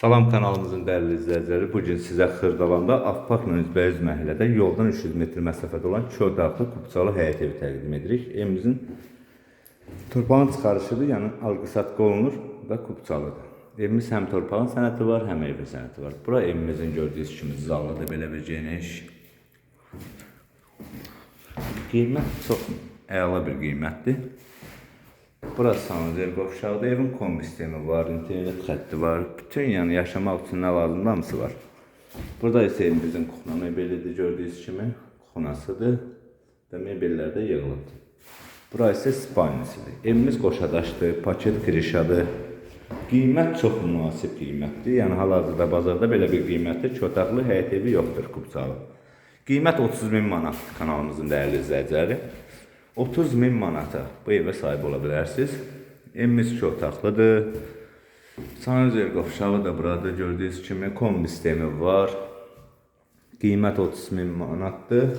Salam kanalımızın dəyərli izləyiciləri, bu gün sizə Xırdalanda Afpak Nözbəyiz məhəllədə yoldan 300 metr məsafədə olan Ködaqlı Kupçalı həyət evi təqdim edirik. Evimizin torpağın çıxarışıdır, yəni alqı-satqı olunur və Kupçalıdır. Evimiz həm torpağın sənəti var, həm evin sənəti var. Bura evimizin gördüyünüz kimi zallıdır, belə bir geniş. Qiymət çox əla bir qiymətdir. Burası sanuzel qovşağıdır. Evin kombi sistemi var, internet xətti var. Bütün yəni yaşamaq üçün nə lazımdır hamısı var. Burada isə evimizin kuxna mebelidir gördüyünüz kimi. Kuxnasıdır və mebellər də yığılıbdır. Bura isə spalnisidir. Evimiz qoşadaşdır, paket kirişadır. Qiymət çox münasib qiymətdir. Yəni hal-hazırda bazarda belə bir qiymətdə kötaqlı həyət evi yoxdur Kubçalı. Qiymət 30 min manatdır kanalımızın dəyərli izləyiciləri. 30 min manata bu evə sahib ola bilərsiniz. Evimiz çox otaqlıdır. Sanuzel qovşağı da burada gördüyünüz kimi kombi sistemi var. Qiymət 30 min manatdır.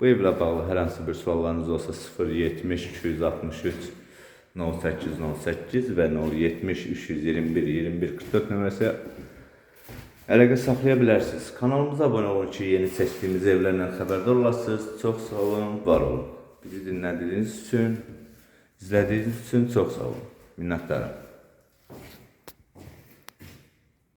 Bu evlə bağlı hər hansı bir suallarınız olsa 070 263 08 08 və 070 321 21 44 nömrəsi əlaqə saxlaya bilərsiniz. Kanalımıza abunə olun ki, yeni çəkdiyimiz evlərdən xəbərdar olasınız. Çox sağ olun, var olun. Bizi dinlədiyiniz üçün, izlədiyiniz üçün çox sağ olun. Minnətdaram.